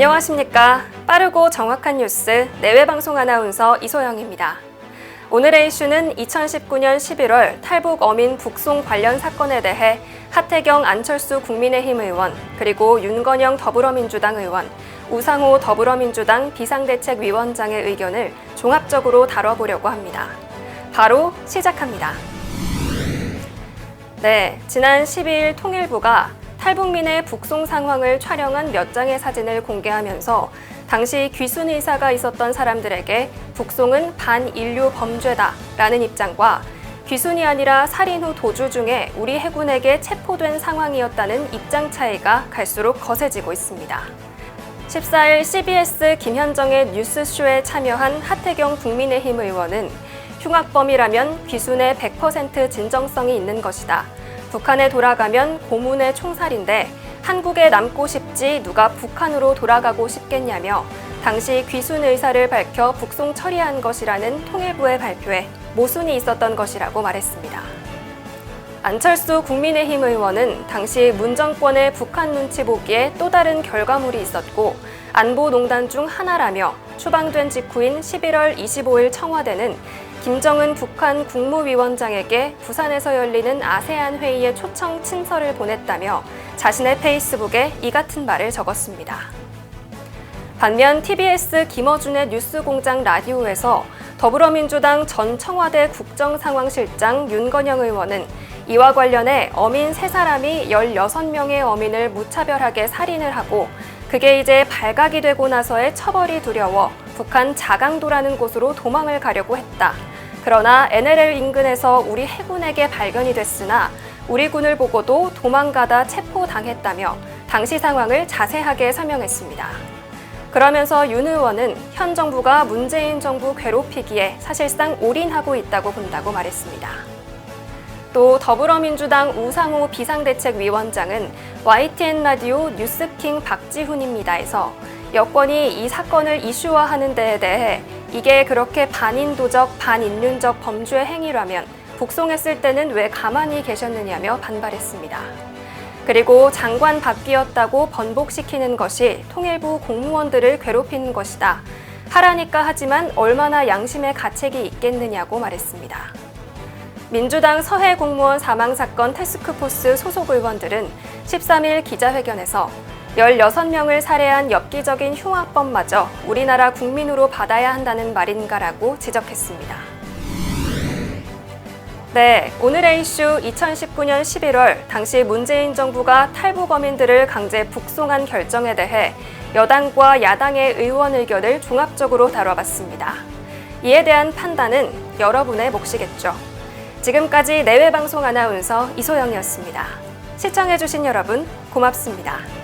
안녕하십니까. 빠르고 정확한 뉴스 내외 방송 아나운서 이소영입니다. 오늘의 이슈는 2019년 11월 탈북 어민 북송 관련 사건에 대해 하태경 안철수 국민의힘 의원 그리고 윤건영 더불어민주당 의원 우상호 더불어민주당 비상대책위원장의 의견을 종합적으로 다뤄보려고 합니다. 바로 시작합니다. 네, 지난 12일 통일부가 탈북민의 북송 상황을 촬영한 몇 장의 사진을 공개하면서 당시 귀순 의사가 있었던 사람들에게 북송은 반인류 범죄다라는 입장과 귀순이 아니라 살인 후 도주 중에 우리 해군에게 체포된 상황이었다는 입장 차이가 갈수록 거세지고 있습니다. 14일 CBS 김현정의 뉴스쇼에 참여한 하태경 국민의힘 의원은 흉악범이라면 귀순에 100% 진정성이 있는 것이다. 북한에 돌아가면 고문의 총살인데 한국에 남고 싶지 누가 북한으로 돌아가고 싶겠냐며 당시 귀순 의사를 밝혀 북송 처리한 것이라는 통일부의 발표에 모순이 있었던 것이라고 말했습니다. 안철수 국민의힘 의원은 당시 문 정권의 북한 눈치 보기에 또 다른 결과물이 있었고 안보농단 중 하나라며 추방된 직후인 11월 25일 청와대는 김정은 북한 국무위원장에게 부산에서 열리는 아세안 회의에 초청 친서를 보냈다며 자신의 페이스북에 이 같은 말을 적었습니다. 반면 TBS 김어준의 뉴스공장 라디오에서 더불어민주당 전 청와대 국정상황실장 윤건영 의원은 이와 관련해 어민 세사람이 16명의 어민을 무차별하게 살인을 하고 그게 이제 발각이 되고 나서의 처벌이 두려워 북한 자강도라는 곳으로 도망을 가려고 했다. 그러나 NLL 인근에서 우리 해군에게 발견이 됐으나 우리 군을 보고도 도망가다 체포당했다며 당시 상황을 자세하게 설명했습니다. 그러면서 윤 의원은 현 정부가 문재인 정부 괴롭히기에 사실상 올인하고 있다고 본다고 말했습니다. 또 더불어민주당 우상호 비상대책위원장은 YTN 라디오 뉴스킹 박지훈입니다에서 여권이 이 사건을 이슈화하는 데에 대해 이게 그렇게 반인도적, 반인륜적 범죄 행위라면 북송했을 때는 왜 가만히 계셨느냐며 반발했습니다. 그리고 장관 바뀌었다고 번복시키는 것이 통일부 공무원들을 괴롭히는 것이다. 하라니까 하지만 얼마나 양심의 가책이 있겠느냐고 말했습니다. 민주당 서해 공무원 사망 사건 태스크포스 소속 의원들은 13일 기자회견에서 16명을 살해한 엽기적인 흉악범마저 우리나라 국민으로 받아야 한다는 말인가라고 지적했습니다. 네, 오늘의 이슈 2019년 11월 당시 문재인 정부가 탈북 어민들을 강제 북송한 결정에 대해 여당과 야당의 의원 의견을 종합적으로 다뤄봤습니다. 이에 대한 판단은 여러분의 몫이겠죠. 지금까지 내외방송 아나운서 이소영이었습니다. 시청해주신 여러분 고맙습니다.